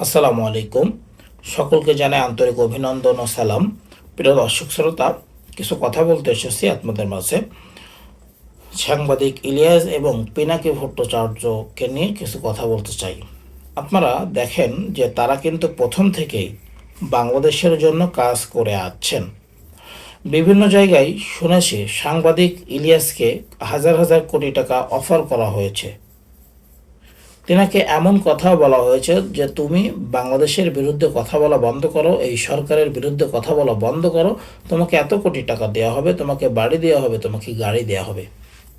আসসালামু আলাইকুম। সকলকে জানাই আন্তরিক অভিনন্দন ও সালাম। প্রিয় দর্শক শ্রোতা, কিছু কথা বলতে এসেছি আপনাদের মাঝে। সাংবাদিক ইলিয়াস এবং পিনাকি ভট্টাচার্যকে নিয়ে কিছু কথা বলতে চাই। আপনারা দেখেন যে তারা কিন্তু প্রথম থেকেই বাংলাদেশের জন্য কাজ করে আসছেন বিভিন্ন জায়গায় শুনেছি সাংবাদিক ইলিয়াসকে হাজার হাজার কোটি টাকা অফার করা হয়েছে। তেনাকে এমন কথা বলা হয়েছে যে, তুমি বাংলাদেশের বিরুদ্ধে কথা বলা বন্ধ করো, এই সরকারের বিরুদ্ধে কথা বলা বন্ধ করো। তোমাকে এত কোটি টাকা দেওয়া হবে, তোমাকে বাড়ি দেওয়া হবে, তোমাকে গাড়ি দেওয়া হবে।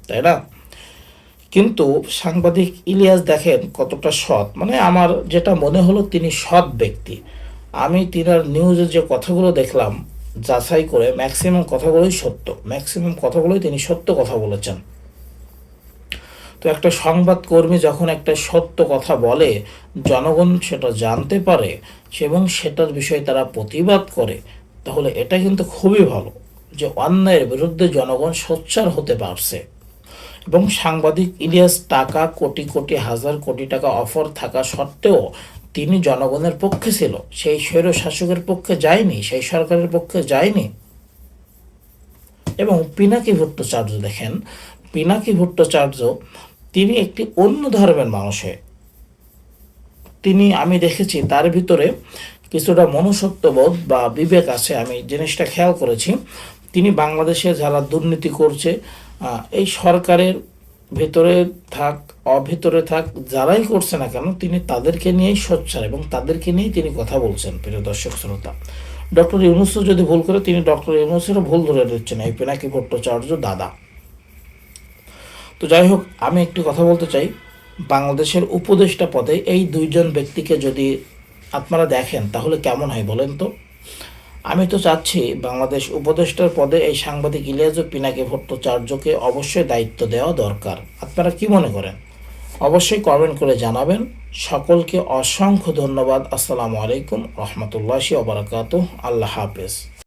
তাই না? কিন্তু সাংবাদিক ইলিয়াস দেখেন কতটা সৎ। মানে আমার যেটা মনে হলো, তিনি সৎ ব্যক্তি। আমি তিনার নিউজে যে কথাগুলো দেখলাম, যাচাই করে ম্যাক্সিমাম কথাগুলোই সত্য। ম্যাক্সিমাম কথাগুলোই তিনি সত্য কথা বলেছেন। তো একটা সংবাদকর্মী যখন একটা সত্য কথা বলে, জনগণ সেটা জানতে পারে এবং সেটার বিষয়ে তারা প্রতিবাদ করে, তাহলে এটা কিন্তু খুবই ভালো যে অন্যায়ের বিরুদ্ধে জনগণ সোচ্চার হতে পারছে। এবং সাংবাদিক ইলিয়াস টাকা কোটি কোটি হাজার কোটি টাকা অফার থাকা সত্ত্বেও তিনি জনগণের পক্ষে ছিল। সেই স্বৈর শাসকের পক্ষে যায়নি, সেই সরকারের পক্ষে যায়নি। এবং পিনাকি ভট্টাচার্য দেখেন, পিনাকি ভট্টাচার্য তিনি একটি অন্য ধর্মের মানুষ হয়ে। তিনি, আমি দেখেছি, তার ভিতরে কিছুটা মনুষ্যত্ববোধ বা বিবেক আছে, আমি জিনিসটা খেয়াল করেছি। তিনি বাংলাদেশে যারা দুর্নীতি করছে এই সরকারের ভেতরে থাক, অভেতরে থাক, যারাই করছে না কেন, তিনি তাদেরকে নিয়েই সোচ্চার এবং তাদেরকে নিয়েই তিনি কথা বলছেন, প্রিয় দর্শক শ্রোতা। ডক্টর ইউনুসও যদি ভুল করে, তিনি ডক্টর ইউনুসেরও ভুল ধরে দিচ্ছেন, এই পিনাকি ভট্টাচার্য দাদা। তো যাই হোক আমি একটি কথা বলতে চাই। বাংলাদেশের উপদেষ্টা পদে এই দুইজন ব্যক্তিকে যদি আপনারা দেখেন, তাহলে কেমন হয় বলেন তো? আমি তো চাচ্ছি বাংলাদেশ উপদেষ্টার পদে এই সাংবাদিক ইলিয়াস ও পিনাকি ভট্টাচার্যকে অবশ্যই দায়িত্ব দেওয়া দরকার। আপনারা কি মনে করেন? অবশ্যই কমেন্ট করে জানাবেন। সকলকে অসংখ্য ধন্যবাদ। আসসালামু আলাইকুম, রহমতুল্লাহি ওবরাকাতু আল্লাহ হাফেজ।